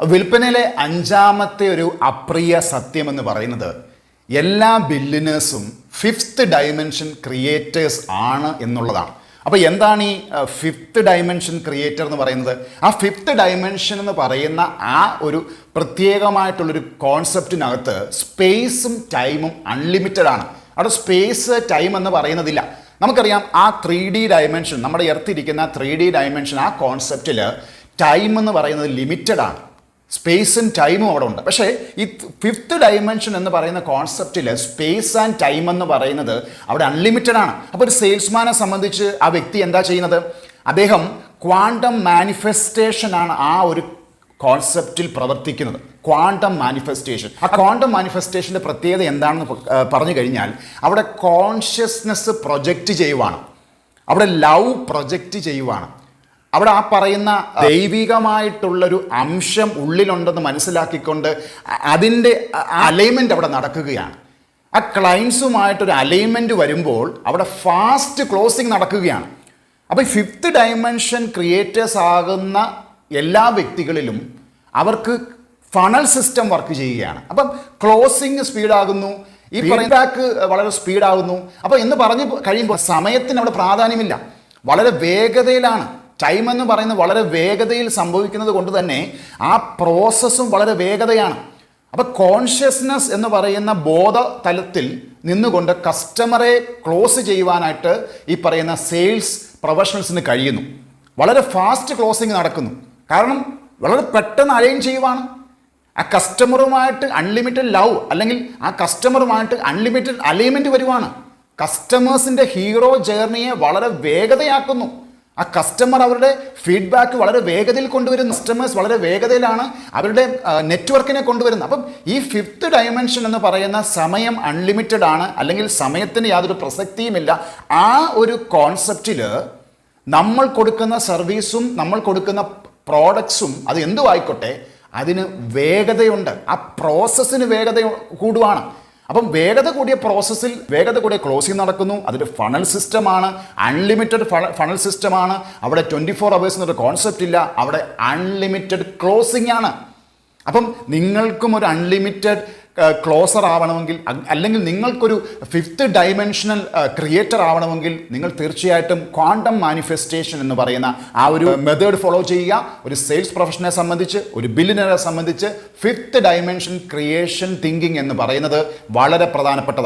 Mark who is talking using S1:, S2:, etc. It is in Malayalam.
S1: വിൽപ്പനയിലെ അഞ്ചാമത്തെ ഒരു അപ്രിയ സത്യം എന്ന് പറയുന്നത് എല്ലാ ബില്ലിനേഴ്സും ഫിഫ്ത്ത് ഡയമെൻഷൻ ക്രിയേറ്റേഴ്സ് ആണ് എന്നുള്ളതാണ്. അപ്പോൾ എന്താണ് ഈ ഫിഫ്ത്ത് ഡയമെൻഷൻ ക്രിയേറ്റർ എന്ന് പറയുന്നത്? ആ ഫിഫ്ത്ത് ഡയമെൻഷൻ എന്ന് പറയുന്ന ആ ഒരു പ്രത്യേകമായിട്ടുള്ളൊരു കോൺസെപ്റ്റിനകത്ത് സ്പേസും ടൈമും അൺലിമിറ്റഡ് ആണ്. അവിടെ സ്പേസ് ടൈം എന്ന് പറയുന്നതില്ല. നമുക്കറിയാം ആ ത്രീ ഡി ഡയമെൻഷൻ നമ്മുടെ എർത്തിരിക്കുന്ന ത്രീ ഡി ഡയമെൻഷൻ ആ കോൺസെപ്റ്റിൽ ടൈം എന്ന് പറയുന്നത് ലിമിറ്റഡ് ആണ്. സ്പേസും ടൈമും അവിടെ ഉണ്ട്. പക്ഷേ ഈ ഫിഫ്ത്ത് ഡയമെൻഷൻ എന്ന് പറയുന്ന കോൺസെപ്റ്റിൽ സ്പേസ് ആൻഡ് ടൈം എന്ന് പറയുന്നത് അവിടെ അൺലിമിറ്റഡ് ആണ്. അപ്പോൾ ഒരു സെയിൽസ്മാനെ സംബന്ധിച്ച് ആ വ്യക്തി എന്താ ചെയ്യുന്നത്? അദ്ദേഹം ക്വാണ്ടം മാനിഫെസ്റ്റേഷൻ ആണ് ആ ഒരു കോൺസെപ്റ്റിൽ പ്രവർത്തിക്കുന്നത്. ക്വാണ്ടം മാനിഫെസ്റ്റേഷൻ ആ ക്വാണ്ടം മാനിഫെസ്റ്റേഷന്റെ പ്രത്യേകത എന്താണെന്ന് പറഞ്ഞു കഴിഞ്ഞാൽ അവിടെ കോൺഷ്യസ്നെസ് പ്രൊജക്റ്റ് ചെയ്യുവാണ്. അവിടെ ലവ് പ്രൊജക്റ്റ് ചെയ്യുവാണ്. അവിടെ ആ പറയുന്ന ദൈവികമായിട്ടുള്ളൊരു അംശം ഉള്ളിലുണ്ടെന്ന് മനസ്സിലാക്കിക്കൊണ്ട് അതിന്റെ അലൈൻമെന്റ് അവിടെ നടക്കുകയാണ്. ആ ക്ലയൻസുമായിട്ടൊരു അലൈൻമെന്റ് വരുമ്പോൾ അവിടെ ഫാസ്റ്റ് ക്ലോസിങ് നടക്കുകയാണ്. അപ്പോൾ ഈ ഫിഫ്ത്ത് ഡയമെൻഷൻ ക്രിയേറ്റേഴ്സ് ആകുന്ന എല്ലാ വ്യക്തികളിലും അവർക്ക് ഫണൽ സിസ്റ്റം വർക്ക് ചെയ്യുകയാണ്. അപ്പം ക്ലോസിങ് സ്പീഡാകുന്നു ഈ ഫീഡ്ബാക്ക് വളരെ സ്പീഡാകുന്നു അപ്പോൾ എന്ന് പറഞ്ഞ് കഴിയുമ്പോൾ സമയത്തിന് അവിടെ പ്രാധാന്യമില്ല. വളരെ വേഗതയിലാണ്. ടൈം എന്ന് പറയുന്നത് വളരെ വേഗതയിൽ സംഭവിക്കുന്നത് കൊണ്ട് തന്നെ ആ പ്രോസസ്സും വളരെ വേഗതയാണ്. അപ്പോൾ കോൺഷ്യസ്നസ് എന്ന് പറയുന്ന ബോധ തലത്തിൽ നിന്നുകൊണ്ട് കസ്റ്റമറെ ക്ലോസ് ചെയ്യുവാനായിട്ട് ഈ പറയുന്ന സെയിൽസ് പ്രൊഫഷണൽസിന് കഴിയുന്നു. വളരെ ഫാസ്റ്റ് ക്ലോസിങ് നടക്കുന്നു. കാരണം വളരെ പെട്ടെന്ന് അലൈൻ ചെയ്യുവാണ്. ആ കസ്റ്റമറുമായിട്ട് അൺലിമിറ്റഡ് ലവ് അല്ലെങ്കിൽ ആ കസ്റ്റമറുമായിട്ട് അൺലിമിറ്റഡ് അലൈൻമെന്റ് വരുവാണ്. കസ്റ്റമേഴ്സിന്റെ ഹീറോ ജേർണിയെ വളരെ വേഗതയാക്കുന്നു. ആ കസ്റ്റമർ അവരുടെ ഫീഡ്ബാക്ക് വളരെ വേഗതയിൽ കൊണ്ടുവരുന്നു. കസ്റ്റമേഴ്സ് വളരെ വേഗതയിലാണ് അവരുടെ നെറ്റ്വർക്കിനെ കൊണ്ടുവരുന്നത്. അപ്പം ഈ ഫിഫ്ത്ത് ഡയമെൻഷൻ എന്ന് പറയുന്ന സമയം അൺലിമിറ്റഡ് ആണ് അല്ലെങ്കിൽ സമയത്തിന് യാതൊരു പ്രസക്തിയുമില്ല. ആ ഒരു കോൺസെപ്റ്റിൽ നമ്മൾ കൊടുക്കുന്ന സർവീസും നമ്മൾ കൊടുക്കുന്ന പ്രോഡക്ട്സും അത് എന്തും ആയിക്കോട്ടെ അതിന് വേഗതയുണ്ട്. ആ പ്രോസസ്സിന് വേഗത കൂടുവാണ്. അപ്പം വേഗത കൂടിയ പ്രോസസ്സിൽ വേഗത കൂടിയ ക്ലോസിംഗ് നടക്കുന്നു. അതൊരു ഫണൽ സിസ്റ്റമാണ് അൺലിമിറ്റഡ് ഫണൽ സിസ്റ്റമാണ് അവിടെ ട്വന്റി ഫോർ അവേഴ്സ് എന്നൊരു കോൺസെപ്റ്റ് ഇല്ല. അവിടെ അൺലിമിറ്റഡ് ക്ലോസിംഗ് ആണ്. അപ്പം നിങ്ങൾക്കും ഒരു അൺലിമിറ്റഡ് ക്ലോസർ ആവണമെങ്കിൽ അല്ലെങ്കിൽ നിങ്ങൾക്കൊരു ഫിഫ്ത്ത് ഡയമെൻഷനൽ ക്രിയേറ്റർ ആവണമെങ്കിൽ നിങ്ങൾ തീർച്ചയായിട്ടും ക്വാണ്ടം മാനിഫെസ്റ്റേഷൻ എന്ന് പറയുന്ന ആ ഒരു മെത്തേഡ് ഫോളോ ചെയ്യുക. ഒരു സെയിൽസ് പ്രൊഫഷനെ സംബന്ധിച്ച് ഒരു ബില്ലിനറെ സംബന്ധിച്ച് ഫിഫ്ത്ത് ഡയമെൻഷൻ ക്രിയേഷൻ തിങ്കിങ് എന്ന് പറയുന്നത് വളരെ പ്രധാനപ്പെട്ടതാണ്.